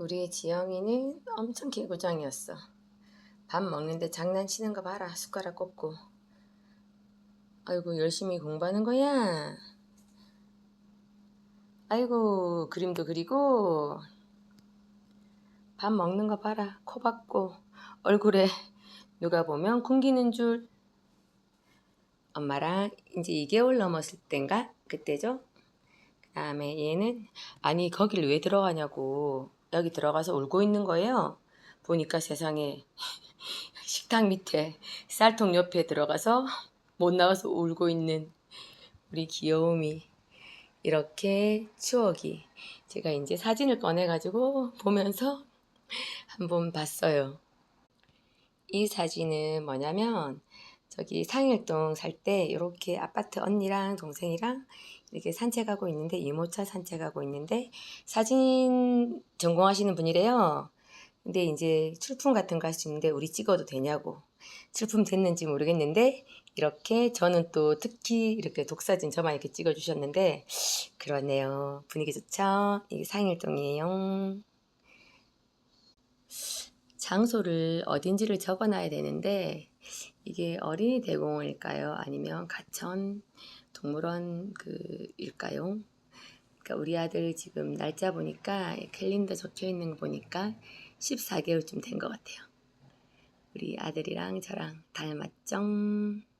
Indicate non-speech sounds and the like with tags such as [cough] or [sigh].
우리 지영이는 엄청 개구장이었어. 밥 먹는데 장난치는 거 봐라. 숟가락 꼽고. 아이고, 열심히 공부하는 거야. 아이고, 그림도 그리고. 밥 먹는 거 봐라. 코 박고. 얼굴에 누가 보면 굶기는 줄. 엄마랑 이제 2개월 넘었을 땐가? 그때죠? 그 다음에 얘는 아니 거길 왜 들어가냐고 여기 들어가서 울고 있는 거예요. 보니까 세상에 [laughs] 식탁 밑에 쌀통 옆에 들어가서 못 나와서 울고 있는 우리 귀여움이 이렇게 추억이 제가 이제 사진을 꺼내 가지고 보면서 한번 봤어요. 이 사진은 뭐냐면 저기 상일동 살 때 이렇게 아파트 언니랑 동생이랑 이렇게 산책하고 있는데 이모차 산책하고 있는데 사진 전공하시는 분이래요. 근데 이제 출품 같은 거 할 수 있는데 우리 찍어도 되냐고. 출품 됐는지 모르겠는데 이렇게 저는 또 특히 이렇게 독사진 저만 이렇게 찍어 주셨는데 그러네요. 분위기 좋죠? 이게 상일동이에요. 장소를 어딘지를 적어 놔야 되는데 이게 어린이 대공원일까요? 아니면 가천 동물원 그일까요? 그러니까 우리 아들 지금 날짜 보니까 캘린더 적혀 있는 거 보니까 14개월쯤 된 것 같아요. 우리 아들이랑 저랑 닮았죠?